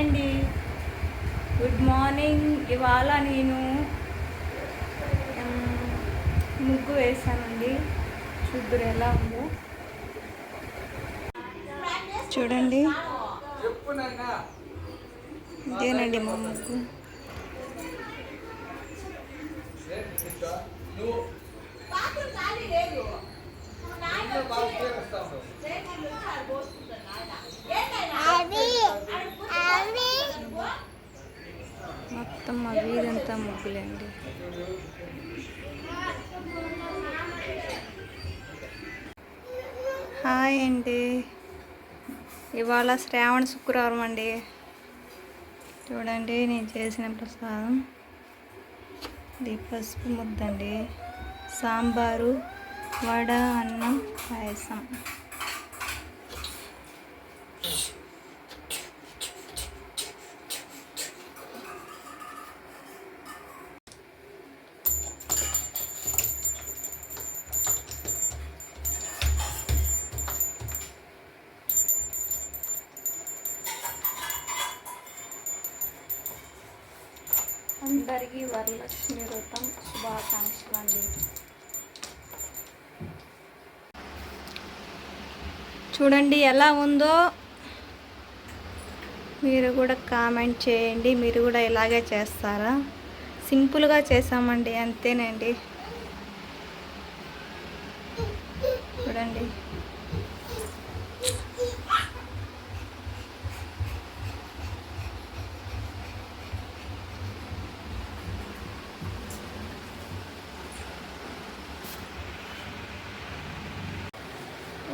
అండి good morning. ఇవాళ నేను ముగ్గు వేసానండి చూద్దరు ఎలా ఉందో. చూడండి. ఇదేనండి మా ముగ్గు. మొత్తం మా వీధంతా ముగ్గులండి. హాయ్ అండి. ఇవాళ శ్రావణ శుక్రవారం అండి. చూడండి నేను చేసిన ప్రసాదం. ఇది పసుపు ముద్దండి. సాంబారు వడ అన్నం పాయసం. అందరికీ వరలక్ష్మి వ్రతం శుభాకాంక్షలు అండి చూడండి ఎలా ఉందో. మీరు కూడా కామెంట్ చేయండి మీరు కూడా ఇలాగే చేస్తారా? సింపుల్గా చేసామండి అంతేనండి. చూడండి.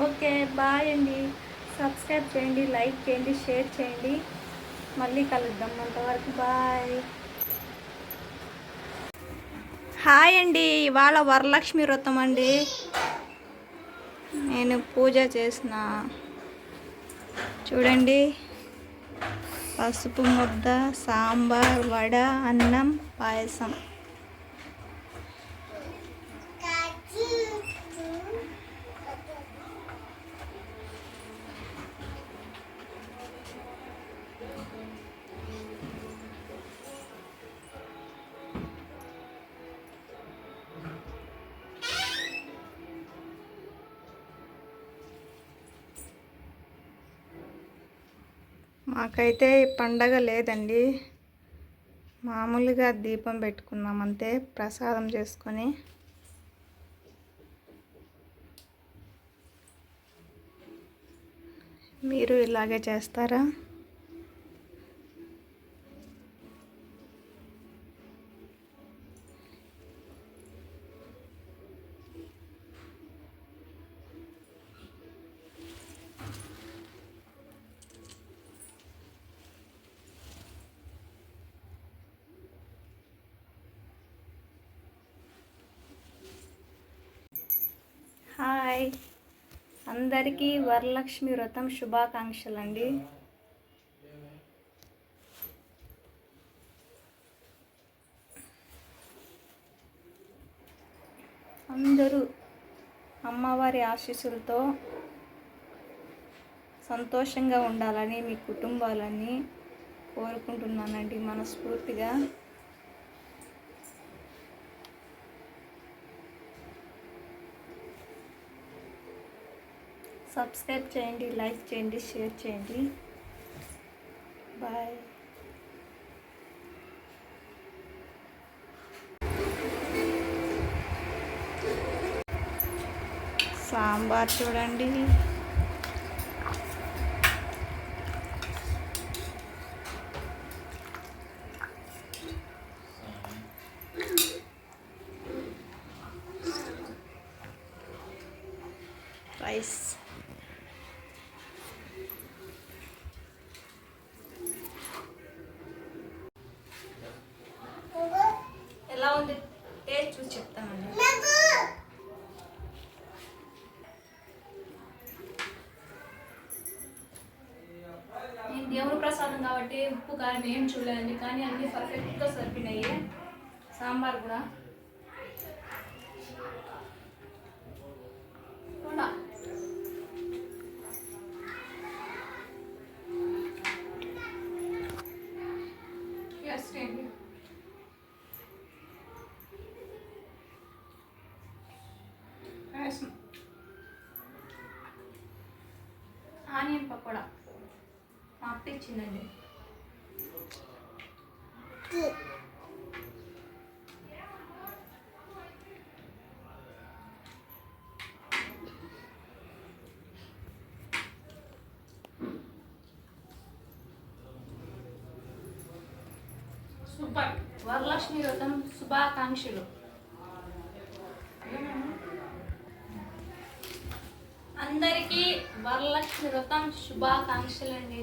ఓకే బాయ్ అండి. సబ్స్క్రైబ్ చేయండి లైక్ చేయండి షేర్ చేయండి. మళ్ళీ కలుద్దాం. అంతవరకు బాయ్. హాయ్ అండి. ఇవాళ వరలక్ష్మి వ్రతం అండి. నేను పూజ చేసిన. చూడండి. పసుపు ముద్ద సాంబార్ వడ అన్నం పాయసం. మాకైతే పండగ లేదండి. మామూలుగా దీపం పెట్టుకున్నాం అంతే ప్రసాదం చేసుకొని. మీరు ఇలాగే చేస్తారా? హాయ్. అందరికీ వరలక్ష్మి వ్రతం శుభాకాంక్షలు అండి అందరూ అమ్మవారి ఆశీస్సులతో సంతోషంగా ఉండాలని మీ కుటుంబాలని కోరుకుంటున్నానండి మనస్ఫూర్తిగా. సబ్స్క్రైబ్ చేయండి లైక్ చేయండి షేర్ చేయండి బాయ్ సాంబార్ చూడండి. రైస్. దేవుని ప్రసాదం కాబట్టి ఉప్పు కారం ఏం చూడలేదండి కానీ అన్నీ పర్ఫెక్ట్గా సరిపోయినాయి. సాంబార్ కూడా. Yes, thank you. మా ఇచ్చిందండి సూపర్. వరలక్ష్మి వ్రతం శుభాకాంక్షలు. అందరికీ వరలక్ష్మి వ్రతం శుభాకాంక్షలు అండి